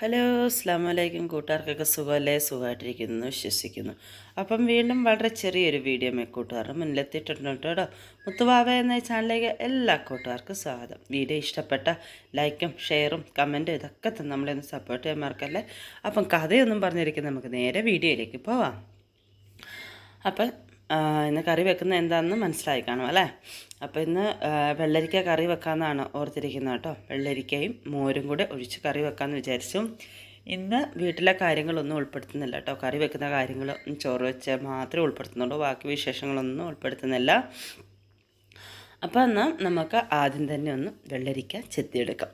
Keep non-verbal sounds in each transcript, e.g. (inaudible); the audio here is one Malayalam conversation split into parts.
ഹലോ അസ്ലാം വലൈക്കും കൂട്ടുകാർക്കൊക്കെ സുഖമല്ലേ? സുഖമായിട്ടിരിക്കുന്നു വിശ്വസിക്കുന്നു. അപ്പം വീണ്ടും വളരെ ചെറിയൊരു വീഡിയോ മേ കൂട്ടുകാരുടെ മുന്നിലെത്തിയിട്ടുണ്ട് കേട്ടോ. മുത്തുവാവ എന്ന ചാനലിലേക്ക് എല്ലാ കൂട്ടുകാർക്കും സ്വാഗതം. വീഡിയോ ഇഷ്ടപ്പെട്ട ലൈക്കും ഷെയറും കമന്റും ഇതൊക്കെ തന്നെ നമ്മളൊന്ന് സപ്പോർട്ട് ചെയ്യാൻ മറക്കല്ലേ? അപ്പം കഥയൊന്നും പറഞ്ഞിരിക്കുന്ന നമുക്ക് നേരെ വീഡിയോയിലേക്ക് പോവാം. അപ്പം ഇന്ന് കറി വെക്കുന്നത് എന്താണെന്ന് മനസ്സിലായി കാണും അല്ലേ? അപ്പോൾ ഇന്ന് വെള്ളരിക്ക കറി വെക്കാമെന്നാണ് ഓർത്തിരിക്കുന്നത് കേട്ടോ. വെള്ളരിക്കയും മോരും കൂടെ ഒഴിച്ച് കറി വെക്കാമെന്ന് വിചാരിച്ചു. ഇന്ന് വീട്ടിലെ കാര്യങ്ങളൊന്നും ഉൾപ്പെടുത്തുന്നില്ല കേട്ടോ. കറി വെക്കുന്ന കാര്യങ്ങൾ ചോറ് വെച്ച് മാത്രമേ ഉൾപ്പെടുത്തുന്നുള്ളൂ. ബാക്കി വിശേഷങ്ങളൊന്നും ഉൾപ്പെടുത്തുന്നില്ല. അപ്പോൾ എന്നാൽ നമുക്ക് ആദ്യം തന്നെ ഒന്ന് വെള്ളരിക്ക ചെത്തിയെടുക്കാം.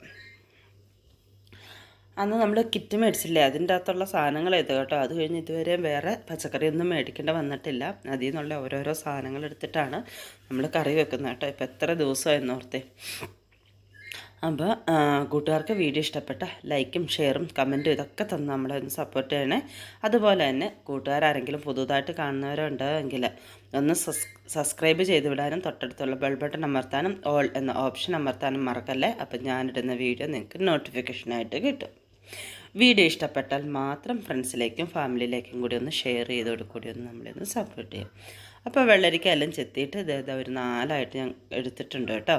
അന്ന് നമ്മൾ കിറ്റ് മേടിച്ചില്ലേ? അതിന്റെ അകത്തുള്ള സാധനങ്ങൾ ഇത് കേട്ടോ. അത് കഴിഞ്ഞ് ഇതുവരെ വേറെ പച്ചക്കറിയൊന്നും മേടിക്കേണ്ട വന്നിട്ടില്ല. അതിൽ നിന്നുള്ള ഓരോരോ സാധനങ്ങൾ എടുത്തിട്ടാണ് നമ്മൾ കറി വെക്കുന്നത് കേട്ടോ. ഇപ്പോൾ എത്ര ദിവസമായിരുന്നു ഓർത്തെ. അപ്പോൾ കൂട്ടുകാർക്ക് വീഡിയോ ഇഷ്ടപ്പെട്ട ലൈക്കും ഷെയറും കമന്റും ഇതൊക്കെ തന്ന് നമ്മളെ ഒന്ന് സപ്പോർട്ട് ചെയ്യണേ. അതുപോലെ തന്നെ കൂട്ടുകാരാരെങ്കിലും പുതുതായിട്ട് കാണുന്നവരുണ്ടെങ്കിൽ ഒന്ന് സസ് സബ്സ്ക്രൈബ് ചെയ്ത് വിടാനും തൊട്ടടുത്തുള്ള ബെൽ ബട്ടൺ അമർത്താനും ഓൾ എന്ന ഓപ്ഷൻ അമർത്താനും മറക്കല്ലേ? അപ്പം ഞാനിടുന്ന വീഡിയോ നിങ്ങൾക്ക് നോട്ടിഫിക്കേഷനായിട്ട് കിട്ടും. വീഡിയോ ഇഷ്ടപ്പെട്ടാൽ മാത്രം ഫ്രണ്ട്സിലേക്കും ഫാമിലിയിലേക്കും കൂടി ഒന്ന് ഷെയർ ചെയ്തോട് കൂടി ഒന്ന് നമ്മളൊന്ന് സപ്പോർട്ട് ചെയ്യും. അപ്പോൾ വെള്ളരിക്ക എല്ലാം ചെത്തിയിട്ട് ഇത് ഇതാ ഒരു നാലായിട്ട് ഞാൻ എടുത്തിട്ടുണ്ട് കേട്ടോ.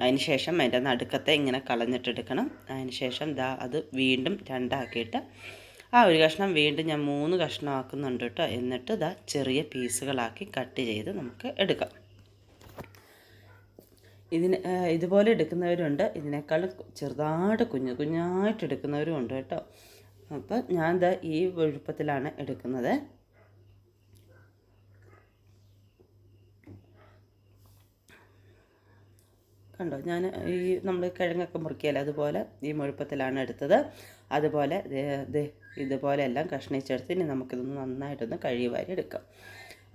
അതിന് ശേഷം അതിന്റെ നടുക്കത്തെ ഇങ്ങനെ കളഞ്ഞിട്ടെടുക്കണം. അതിന് ശേഷം ദാ അത് വീണ്ടും രണ്ടാക്കിയിട്ട് ആ ഒരു കഷ്ണം വീണ്ടും ഞാൻ മൂന്ന് കഷ്ണമാക്കുന്നുണ്ട് കേട്ടോ. എന്നിട്ട് ദാ ചെറിയ പീസുകളാക്കി കട്ട് ചെയ്ത് നമുക്ക് എടുക്കാം. ഇതിന് ഇതുപോലെ എടുക്കുന്നവരുണ്ട്. ഇതിനേക്കാൾ ചെറുതായിട്ട് കുഞ്ഞു കുഞ്ഞായിട്ട് എടുക്കുന്നവരും ഉണ്ട് കേട്ടോ. അപ്പോൾ ഞാൻ ഇത് ഈ വഴുപ്പത്തിലാണ് എടുക്കുന്നത്. കണ്ടോ? ഞാൻ ഈ നമ്മൾ കിഴങ്ങൊക്കെ മുറിക്കിയാലേ അതുപോലെ ഈ മുഴുപ്പത്തിലാണ് എടുത്തത്. അതുപോലെ ഇതുപോലെ എല്ലാം കഷ്ണിച്ചെടുത്ത് ഇനി നമുക്കിതൊന്ന് നന്നായിട്ടൊന്ന് കഴുകി വാരി എടുക്കാം.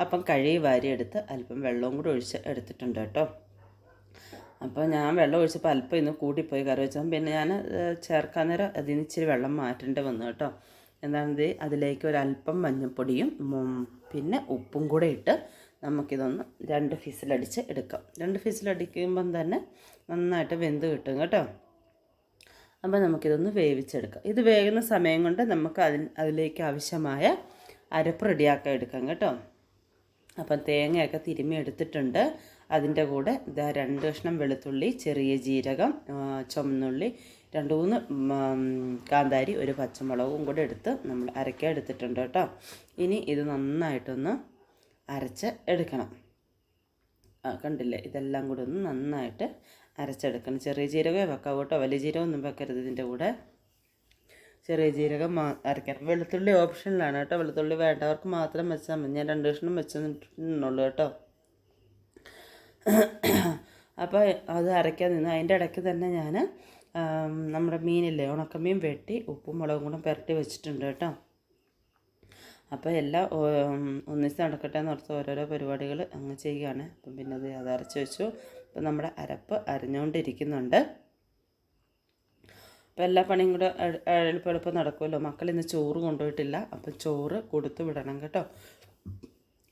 അപ്പം കഴുകി വാരി എടുത്ത് അല്പം വെള്ളവും കൂടി ഒഴിച്ച് എടുത്തിട്ടുണ്ട് കേട്ടോ. അപ്പോൾ ഞാൻ വെള്ളം ഒഴിച്ചപ്പോൾ അല്പം ഇന്ന് കൂട്ടിപ്പോയി. കറി വെച്ചാൽ പിന്നെ ഞാൻ ചേർക്കാൻ നേരം അതിന് ഇച്ചിരി വെള്ളം മാറ്റേണ്ടി വന്നു കേട്ടോ. എന്താണെങ്കിൽ അതിലേക്ക് ഒരല്പം മഞ്ഞൾപ്പൊടിയും പിന്നെ ഉപ്പും കൂടെ ഇട്ട് നമുക്കിതൊന്ന് രണ്ട് ഫിസിലടിച്ച് എടുക്കാം. രണ്ട് ഫിസിലടിക്കുമ്പം തന്നെ നന്നായിട്ട് വെന്ത് കിട്ടും കേട്ടോ. അപ്പോൾ നമുക്കിതൊന്ന് വേവിച്ചെടുക്കാം. ഇത് വേകുന്ന സമയം കൊണ്ട് നമുക്ക് അതിലേക്ക് ആവശ്യമായ അരപ്പ് റെഡിയാക്കാൻ എടുക്കാം കേട്ടോ. അപ്പം തേങ്ങയൊക്കെ തിരുമ്മി എടുത്തിട്ടുണ്ട്. അതിന്റെ കൂടെ ഇതാ രണ്ട് കഷ്ണം വെളുത്തുള്ളി ചെറിയ ജീരകം ചുമന്നുള്ളി രണ്ട് മൂന്ന് കാന്താരി ഒരു പച്ചമുളകും കൂടെ എടുത്ത് നമ്മൾ അരയ്ക്കാൻ എടുത്തിട്ടുണ്ട് കേട്ടോ. ഇനി ഇത് നന്നായിട്ടൊന്ന് അരച്ച് എടുക്കണം. കണ്ടില്ലേ? ഇതെല്ലാം കൂടെ ഒന്ന് നന്നായിട്ട് അരച്ചെടുക്കണം. ചെറിയ ജീരകമേ വെക്കാം കേട്ടോ. വലിയ ജീരകമൊന്നും വെക്കരുത് ഇതിന്റെ കൂടെ. ചെറിയ ജീരകം അരയ്ക്കണം വെളുത്തുള്ളി ഓപ്ഷനിലാണ് കേട്ടോ. വെളുത്തുള്ളി വേണ്ടവർക്ക് മാത്രം വെച്ചാൽ മതി. ഞാൻ രണ്ട് കഷ്ണം വെച്ചിട്ടുള്ളൂ കേട്ടോ. അപ്പോൾ അത് അരയ്ക്കാൻ നിന്ന് അതിന്റെ ഇടയ്ക്ക് തന്നെ ഞാൻ നമ്മുടെ മീനില്ലേ ഉണക്കമീൻ വെട്ടി ഉപ്പും മുളകും കൂടെ പുരട്ടി വെച്ചിട്ടുണ്ട് കേട്ടോ. അപ്പോൾ എല്ലാം ഒന്നിച്ച് നടക്കട്ടെ എന്ന് ഓർത്ത് ഓരോരോ പരിപാടികൾ അങ്ങ് ചെയ്യുകയാണ്. അപ്പം പിന്നെ അത് അത് അരച്ച് വെച്ചു. അപ്പം നമ്മുടെ അരപ്പ് അരഞ്ഞുകൊണ്ടിരിക്കുന്നുണ്ട് അപ്പോൾ എല്ലാ പണിയും കൂടെ എളു- എളുപ്പം എളുപ്പം നടക്കുമല്ലോ. മക്കൾ ഇന്ന് ചോറ് കൊണ്ടുപോയിട്ടില്ല. അപ്പം ചോറ് കൊടുത്തു വിടണം കേട്ടോ.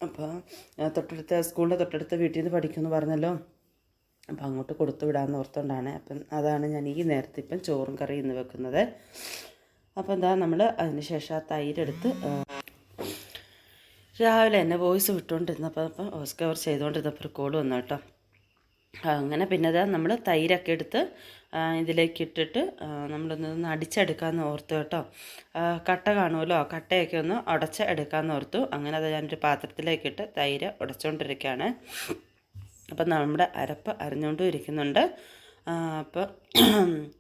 അപ്പോൾ തൊട്ടടുത്ത സ്കൂളിന്റെ തൊട്ടടുത്ത വീട്ടിൽ നിന്ന് പഠിക്കുമെന്ന് പറഞ്ഞല്ലോ. അപ്പോൾ അങ്ങോട്ട് കൊടുത്തു വിടാമെന്ന് ഓർത്തുകൊണ്ടാണ് അപ്പം അതാണ് ഞാൻ ഈ നേരത്തെ ഇപ്പം ചോറും കറിയും ഇന്ന് വെക്കുന്നത്. അപ്പോൾ എന്താ നമ്മൾ അതിന് ശേഷം ആ തൈരെടുത്ത് രാവിലെ എന്നെ വോയിസ് വിട്ടുകൊണ്ടിരുന്നപ്പോൾ അപ്പം വോയിസ് കവർ ചെയ്തുകൊണ്ടിരുന്നപ്പോൾ ഒരു കോൾ വന്നു കേട്ടോ. അങ്ങനെ പിന്നെ അതാ നമ്മൾ തൈരൊക്കെ എടുത്ത് ഇതിലേക്ക് ഇട്ടിട്ട് നമ്മളൊന്ന് അടിച്ചെടുക്കാമെന്ന് ഓർത്തു കേട്ടോ. കട്ട കാണുമല്ലോ കട്ടയൊക്കെ ഒന്ന് ഉടച്ച് എടുക്കാമെന്ന് ഓർത്തു. അങ്ങനെ അത് ഞാനൊരു പാത്രത്തിലേക്ക് ഇട്ട് തൈര് ഉടച്ചുകൊണ്ടിരിക്കുകയാണ് അപ്പം നമ്മുടെ അരപ്പ് അരിഞ്ഞുകൊണ്ടും ഇരിക്കുന്നുണ്ട്. അപ്പോൾ (clears throat)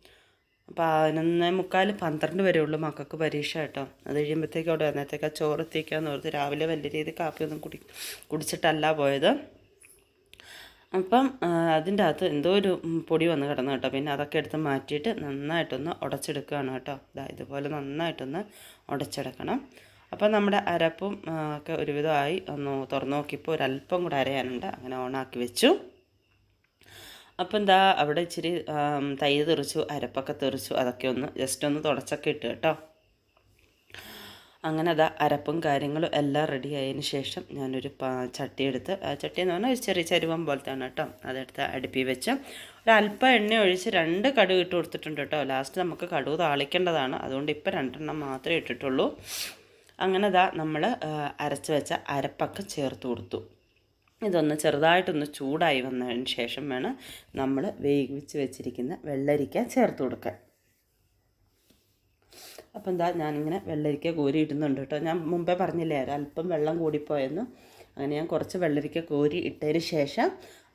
പതിനൊന്ന് മുക്കാൽ പന്ത്രണ്ട് വരെ ഉള്ളൂ മക്കൾക്ക് പരീക്ഷ കേട്ടോ. അത് കഴിയുമ്പോഴത്തേക്കും അവിടെ വന്നത്തേക്കാ ചോറ് എത്തിക്കാന്ന് ഓർത്ത് രാവിലെ വലിയ രീതിയിൽ കാപ്പിയൊന്നും കുടി കുടിച്ചിട്ടല്ല പോയത്. അപ്പം അതിന്റെ അകത്ത് എന്തോ ഒരു പൊടി വന്ന് കിടന്നു കേട്ടോ. പിന്നെ അതൊക്കെ എടുത്ത് മാറ്റിയിട്ട് നന്നായിട്ടൊന്ന് ഉടച്ചെടുക്കുകയാണ് കേട്ടോ. ഇതാ ഇതുപോലെ നന്നായിട്ടൊന്ന് ഉടച്ചെടുക്കണം. അപ്പം നമ്മുടെ അരപ്പും ഒക്കെ ഒരുവിധമായി ഒന്ന് തുറന്നു നോക്കിയപ്പോൾ ഒരല്പം കൂടെ അരയാനുണ്ട്. അങ്ങനെ ഓണാക്കി വെച്ചു. അപ്പം എന്താ അവിടെ ഇച്ചിരി തൈ തെറിച്ചു അരപ്പൊക്കെ തെറിച്ചു. അതൊക്കെ ഒന്ന് ജസ്റ്റ് ഒന്ന് തുടച്ചൊക്കെ ഇട്ട് കേട്ടോ. അങ്ങനെ അത് അരപ്പും കാര്യങ്ങളും എല്ലാം റെഡി ആയതിന് ശേഷം ഞാനൊരു ചട്ടി എടുത്ത് ആ ചട്ടി എന്ന് പറഞ്ഞാൽ ഒരു ചെറിയ ചരുവം പോലത്തെയാണ് കേട്ടോ. അതെടുത്ത് അടുപ്പി വെച്ച് ഒരല്പം എണ്ണ ഒഴിച്ച് രണ്ട് കടുക് ഇട്ട് കൊടുത്തിട്ടുണ്ട് കേട്ടോ. ലാസ്റ്റ് നമുക്ക് കടുക് താളിക്കേണ്ടതാണ്. അതുകൊണ്ട് ഇപ്പോൾ രണ്ടെണ്ണം മാത്രമേ ഇട്ടിട്ടുള്ളൂ. അങ്ങനെ ഇതാ നമ്മൾ അരച്ച് വെച്ച അരപ്പൊക്കെ ചേർത്ത് കൊടുത്തു. ഇതൊന്ന് ചെറുതായിട്ടൊന്ന് ചൂടായി വന്നതിന് ശേഷം വേണം നമ്മൾ വേവിച്ച് വെച്ചിരിക്കുന്ന വെള്ളരിക്ക ചേർത്ത് കൊടുക്കാൻ. അപ്പം എന്താ ഞാനിങ്ങനെ വെള്ളരിക്ക കോരി ഇടുന്നുണ്ട് കേട്ടോ. ഞാൻ മുമ്പേ പറഞ്ഞില്ലേ അല്പം വെള്ളം കൂടിപ്പോയെന്ന്. അങ്ങനെ ഞാൻ കുറച്ച് വെള്ളരിക്ക കോരി ഇട്ടതിന് ശേഷം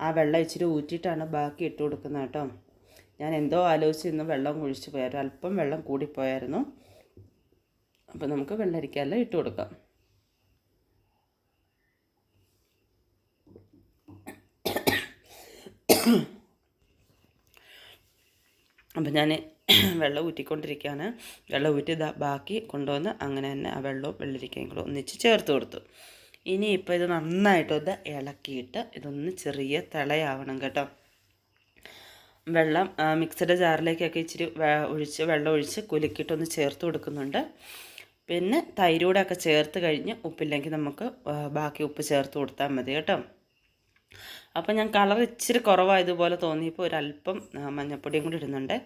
ആ വെള്ളം ഇച്ചിരി ഊറ്റിയിട്ടാണ് ബാക്കി ഇട്ട് കൊടുക്കുന്നത് കേട്ടോ. ഞാൻ എന്തോ ആലോചിച്ച് ഇന്ന് വെള്ളം കുഴിച്ച് പോയായിരുന്നു അല്പം വെള്ളം കൂടിപ്പോയായിരുന്നു. അപ്പോൾ നമുക്ക് വെള്ളരിക്കയെല്ലാം ഇട്ട് കൊടുക്കാം. അപ്പം ഞാൻ (clears throat) വെള്ളം ഊറ്റിക്കൊണ്ടിരിക്കുകയാണ്. വെള്ളം ഊറ്റി ബാക്കി കൊണ്ടുവന്ന് അങ്ങനെ തന്നെ ആ വെള്ളവും വെള്ളരിക്കയും കൂടെ ഒന്നിച്ച് ചേർത്ത് കൊടുത്തു. ഇനി ഇപ്പോൾ ഇത് നന്നായിട്ടൊന്ന് ഇളക്കിയിട്ട് ഇതൊന്ന് ചെറിയ തിളയാവണം കേട്ടോ. വെള്ളം മിക്സഡ് ജാറിലേക്കൊക്കെ ഇച്ചിരി ഒഴിച്ച് വെള്ളം ഒഴിച്ച് കുലുക്കിയിട്ടൊന്ന് ചേർത്ത് കൊടുക്കുന്നുണ്ട്. പിന്നെ തൈരൂടെയൊക്കെ ചേർത്ത് കഴിഞ്ഞ് ഉപ്പില്ലെങ്കിൽ നമുക്ക് ബാക്കി ഉപ്പ് ചേർത്ത് കൊടുത്താൽ മതി കേട്ടോ. അപ്പോൾ ഞാൻ കളർ ഇച്ചിരി കുറവായതുപോലെ തോന്നിയപ്പോൾ ഒരല്പം മഞ്ഞൾപ്പൊടിയും കൂടി ഇടുന്നുണ്ട്.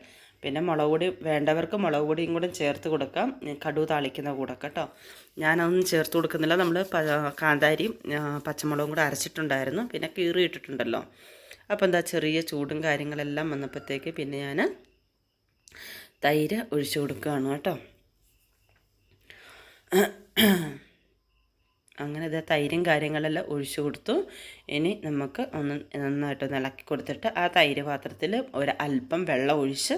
പിന്നെ മുളക് പൊടി വേണ്ടവർക്ക് മുളക് പൊടിയും കൂടെ ചേർത്ത് കൊടുക്കാം. കടു താളിക്കുന്ന കൂടെ കേട്ടോ. ഞാനതൊന്നും ചേർത്ത് കൊടുക്കുന്നില്ല. നമ്മൾ കാന്താരിയും പച്ചമുളകും കൂടെ അരച്ചിട്ടുണ്ടായിരുന്നു. പിന്നെ കീറി ഇട്ടിട്ടുണ്ടല്ലോ. അപ്പോൾ എന്താ ചെറിയ ചൂടും കാര്യങ്ങളെല്ലാം വന്നപ്പോഴത്തേക്ക് പിന്നെ ഞാൻ തൈര് ഒഴിച്ചു കൊടുക്കുകയാണ് കേട്ടോ. അങ്ങനെ ഇത് തൈരും കാര്യങ്ങളെല്ലാം ഒഴിച്ചു കൊടുത്തു. ഇനി നമുക്ക് ഒന്ന് നന്നായിട്ട് ഇളക്കി കൊടുത്തിട്ട് ആ തൈര് പാത്രത്തിൽ ഒരു അല്പം വെള്ളം ഒഴിച്ച്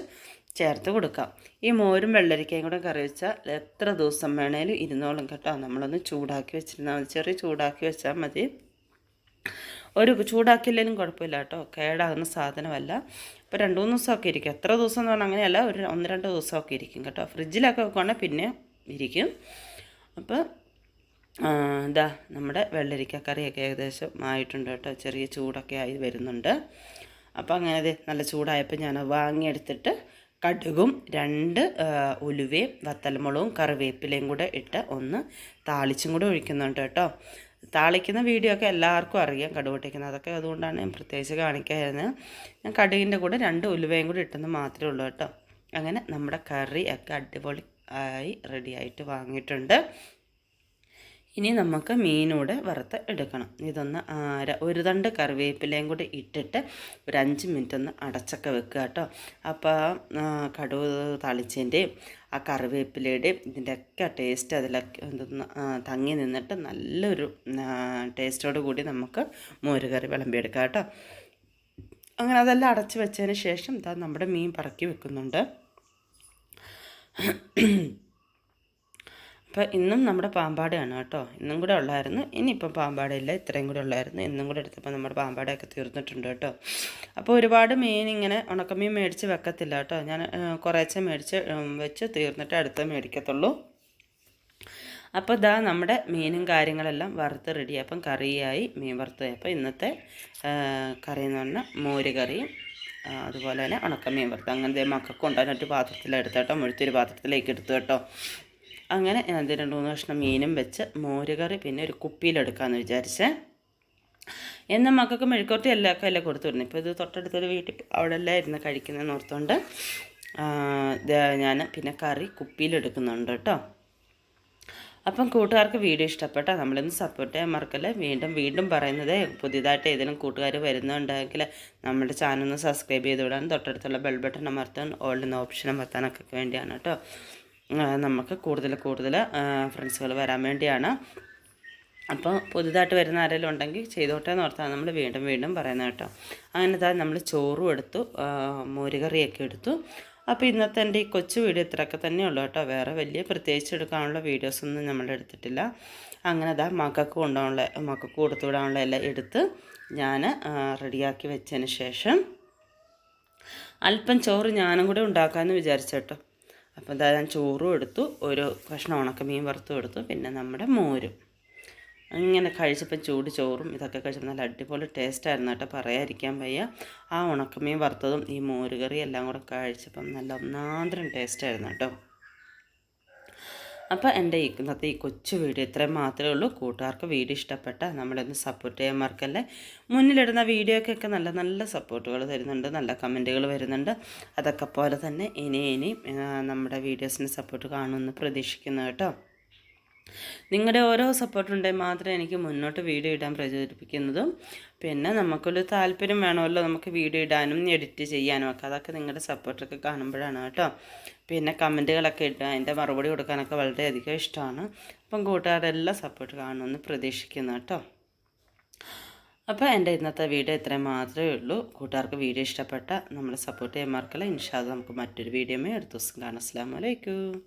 ചേർത്ത് കൊടുക്കാം. ഈ മോരും വെള്ളരിക്കയും കൂടെ കറി വെച്ചാൽ എത്ര ദിവസം വേണേലും ഇരുന്നോളും കേട്ടോ. നമ്മളൊന്ന് ചൂടാക്കി വെച്ചിരുന്നാൽ മതി. ചെറിയ ചൂടാക്കി വെച്ചാൽ മതി. ഒരു ചൂടാക്കില്ലെങ്കിലും കുഴപ്പമില്ല കേട്ടോ. കേടാകുന്ന സാധനമല്ല. ഇപ്പോൾ രണ്ട് മൂന്ന് ദിവസമൊക്കെ ഇരിക്കും. എത്ര ദിവസം എന്ന് പറഞ്ഞാൽ അങ്ങനെയല്ല. ഒരു ഒന്ന് രണ്ട് ദിവസമൊക്കെ ഇരിക്കും കേട്ടോ. ഫ്രിഡ്ജിലൊക്കെ വെക്കുവാണെങ്കിൽ പിന്നെ ഇരിക്കും. അപ്പോൾ ഇതാ നമ്മുടെ വെള്ളരിക്ക കറിയൊക്കെ ഏകദേശം ആയിട്ടുണ്ട് കേട്ടോ. ചെറിയ ചൂടൊക്കെ ആയി വരുന്നുണ്ട്. അപ്പോൾ അങ്ങനെ നല്ല ചൂടായപ്പോൾ ഞാൻ വാങ്ങിയെടുത്തിട്ട് കടുകും രണ്ട് ഉലുവയും വത്തൽമുളകും കറിവേപ്പിലയും കൂടെ ഇട്ട് ഒന്ന് താളിച്ചും കൂടെ ഒഴിക്കുന്നുണ്ട് കേട്ടോ. താളിക്കുന്ന വീഡിയോ ഒക്കെ എല്ലാവർക്കും അറിയാം കടുക് പൊട്ടിക്കുന്നത് അതൊക്കെ അതുകൊണ്ടാണ് ഞാൻ പ്രത്യേകിച്ച് കാണിക്കായിരുന്നത് ഞാൻ കടുകിന്റെ കൂടെ രണ്ട് ഉലുവയും കൂടി ഇട്ടെന്ന് മാത്രമേ ഉള്ളൂ കേട്ടോ. അങ്ങനെ നമ്മുടെ കറി ഒക്കെ അടിപൊളി ആയി റെഡി ആയിട്ട് വാങ്ങിയിട്ടുണ്ട്. ഇനി നമുക്ക് മീനൂടെ വറുത്ത് എടുക്കണം. ഇതൊന്ന് ഒരു തണ്ട് കറിവേപ്പിലയും കൂടി ഇട്ടിട്ട് ഒരു അഞ്ച് മിനിറ്റ് ഒന്ന് അടച്ചൊക്കെ വെക്കുക കേട്ടോ. അപ്പോൾ കടുവ് തളിച്ചതിന്റെയും ആ കറിവേപ്പിലയുടെയും ഇതിന്റെയൊക്കെ ടേസ്റ്റ് അതിലൊക്കെ തങ്ങി നിന്നിട്ട് നല്ലൊരു ടേസ്റ്റോട് കൂടി നമുക്ക് മോരുകറി വിളമ്പിയെടുക്കാം കേട്ടോ. അങ്ങനെ അതെല്ലാം അടച്ച് വെച്ചതിന് ശേഷം നമ്മുടെ മീൻ പറക്കി വെക്കുന്നുണ്ട്. അപ്പോൾ ഇന്നും നമ്മുടെ പാമ്പാടയാണ് കേട്ടോ. ഇന്നും കൂടെ ഉള്ളായിരുന്നു. ഇനിയിപ്പം പാമ്പാടയില്ല. ഇത്രയും കൂടെ ഉള്ളായിരുന്നു. ഇന്നും കൂടെ എടുത്തപ്പോൾ നമ്മുടെ പാമ്പാടയൊക്കെ തീർന്നിട്ടുണ്ട് കേട്ടോ. അപ്പോൾ ഒരുപാട് മീൻ ഇങ്ങനെ ഉണക്കമീൻ മേടിച്ച് വെക്കത്തില്ല കേട്ടോ. ഞാൻ കുറേശ്ശെ മേടിച്ച് വെച്ച് തീർന്നിട്ട് അടുത്ത് മേടിക്കത്തുള്ളൂ. അപ്പോൾ ഇതാ നമ്മുടെ മീനും കാര്യങ്ങളെല്ലാം വറുത്ത് റെഡി അപ്പം കറിയായി മീൻ വറുത്ത് അപ്പോൾ ഇന്നത്തെ കറി എന്ന് പറഞ്ഞാൽ മോര് കറിയും അതുപോലെ തന്നെ ഉണക്കമീൻ വറുത്ത്. അങ്ങനത്തെ മക്കൾക്ക് കൊണ്ടുവന്നിട്ട് പാത്രത്തിലെടുത്ത് കേട്ടോ. മുഴുത്തൊരു പാത്രത്തിലേക്ക് എടുത്തു കേട്ടോ. അങ്ങനെ ഞാൻ രണ്ട് മൂന്ന് കഷ്ണം മീനും വെച്ച് മോരുകറി പിന്നെ ഒരു കുപ്പിയിലെടുക്കാമെന്ന് വിചാരിച്ചേ. എന്നാൽ മക്കൾക്ക് മെഴുക്കുവരട്ടി എല്ലാവർക്കും എല്ലാം കൊടുത്തു വിടുന്നു ഇപ്പോൾ ഇത് തൊട്ടടുത്തൊരു വീട്ടിൽ അവിടെ എല്ലാം ഇരുന്ന് കഴിക്കുന്നതെന്ന് ഓർത്തുകൊണ്ട് ഞാൻ പിന്നെ കറി കുപ്പിയിലെടുക്കുന്നുണ്ട് കേട്ടോ. അപ്പം കൂട്ടുകാർക്ക് വീഡിയോ ഇഷ്ടപ്പെട്ടാൽ നമ്മളിന്ന് സപ്പോർട്ട് ചെയ്യാൻ മറക്കല്ല. വീണ്ടും വീണ്ടും പറയുന്നത് പുതിയതായിട്ട് ഏതെങ്കിലും കൂട്ടുകാർ വരുന്നുണ്ടെങ്കിൽ നമ്മുടെ ചാനൽ ഒന്ന് സബ്സ്ക്രൈബ് ചെയ്ത് വിടാൻ തൊട്ടടുത്തുള്ള ബെൽ ബട്ടൺ അമർത്താൻ ഓൾഡ് ഓപ്ഷൻ അമർത്താനൊക്കെ വേണ്ടിയാണ് കേട്ടോ. നമുക്ക് കൂടുതൽ കൂടുതൽ ഫ്രണ്ട്സുകൾ വരാൻ വേണ്ടിയാണ്. അപ്പോൾ പുതുതായിട്ട് വരുന്ന ആരെങ്കിലും ഉണ്ടെങ്കിൽ ചെയ്തോട്ടെ എന്ന് ഓർത്താണ് നമ്മൾ വീണ്ടും വീണ്ടും പറയുന്നത് കേട്ടോ. അങ്ങനെ തന്നെ നമ്മൾ ചോറും എടുത്തു മോരുകറിയൊക്കെ എടുത്തു. അപ്പോൾ ഇന്നത്തെ എന്റെ ഈ കൊച്ചു വീഡിയോ ഇത്രയൊക്കെ തന്നെ ഉള്ളൂ കേട്ടോ. വേറെ വലിയ പ്രത്യേകിച്ച് എടുക്കാനുള്ള വീഡിയോസൊന്നും നമ്മൾ എടുത്തിട്ടില്ല. അങ്ങനെ അതാ മക്കൾക്ക് കൊണ്ടുപോകാനുള്ള മക്കൾക്ക് കൊടുത്തു വിടാനുള്ള എല്ലാം എടുത്ത് ഞാൻ റെഡിയാക്കി വെച്ചതിന് ശേഷം അല്പം ചോറ് ഞാനും കൂടെ ഉണ്ടാക്കാമെന്ന് വിചാരിച്ചു കേട്ടോ. അപ്പോൾ എന്താ ഞാൻ ചോറും എടുത്തു ഒരു കഷ്ണം ഉണക്കമീൻ വറുത്തും എടുത്തു പിന്നെ നമ്മുടെ മോരും. അങ്ങനെ കഴിച്ചപ്പോൾ ചൂട് ചോറും ഇതൊക്കെ കഴിച്ചപ്പോൾ നല്ല അടിപൊളി ടേസ്റ്റായിരുന്നു കേട്ടോ പറയാതിരിക്കാൻ വയ്യ. ആ ഉണക്കമീൻ വറുത്തതും ഈ മോരുകറി എല്ലാം കൂടെ കഴിച്ചപ്പം നല്ല ഒന്നാന്തരം ടേസ്റ്റായിരുന്നു കേട്ടോ. അപ്പോൾ എന്റെ ഇന്നത്തെ ഈ കൊച്ചു വീഡിയോ ഇത്രയും മാത്രമേ ഉള്ളൂ. കൂട്ടുകാർക്ക് വീഡിയോ ഇഷ്ടപ്പെട്ട നമ്മളൊന്ന് സപ്പോർട്ട് ചെയ്യാൻ മറക്കല്ലേ മുന്നിലിടുന്ന വീഡിയോക്കൊക്കെ നല്ല നല്ല സപ്പോർട്ടുകൾ തരുന്നുണ്ട് നല്ല കമന്റുകൾ വരുന്നുണ്ട്. അതൊക്കെ പോലെ തന്നെ ഇനി ഇനി നമ്മുടെ വീഡിയോസിന് സപ്പോർട്ട് കാണുമെന്ന് പ്രതീക്ഷിക്കുന്നു കേട്ടോ. നിങ്ങളുടെ ഓരോ സപ്പോർട്ടുണ്ടെങ്കിൽ മാത്രമേ എനിക്ക് മുന്നോട്ട് വീഡിയോ ഇടാൻ പ്രചോദിപ്പിക്കുന്നതും. പിന്നെ നമുക്കൊരു താല്പര്യം വേണമല്ലോ നമുക്ക് വീഡിയോ ഇടാനും എഡിറ്റ് ചെയ്യാനും ഒക്കെ. അതൊക്കെ നിങ്ങളുടെ സപ്പോർട്ടൊക്കെ കാണുമ്പോഴാണ് കേട്ടോ. പിന്നെ കമന്റുകളൊക്കെ ഇട്ട് അതിന്റെ മറുപടി കൊടുക്കാനൊക്കെ വളരെയധികം ഇഷ്ടമാണ്. അപ്പം കൂട്ടുകാരെല്ലാം സപ്പോർട്ട് കാണുമെന്ന് പ്രതീക്ഷിക്കുന്നു കേട്ടോ. അപ്പോൾ എന്റെ ഇന്നത്തെ വീഡിയോ ഇത്രയും മാത്രമേ ഉള്ളൂ. കൂട്ടുകാർക്ക് വീഡിയോ ഇഷ്ടപ്പെട്ട നമ്മൾ സപ്പോർട്ട് ചെയ്യാൻ മറക്കില്ല. ഇൻഷാദ് നമുക്ക് മറ്റൊരു വീഡിയോമേ അടുത്ത ദിവസം കാണാം. അസ്സാം വലൈക്കും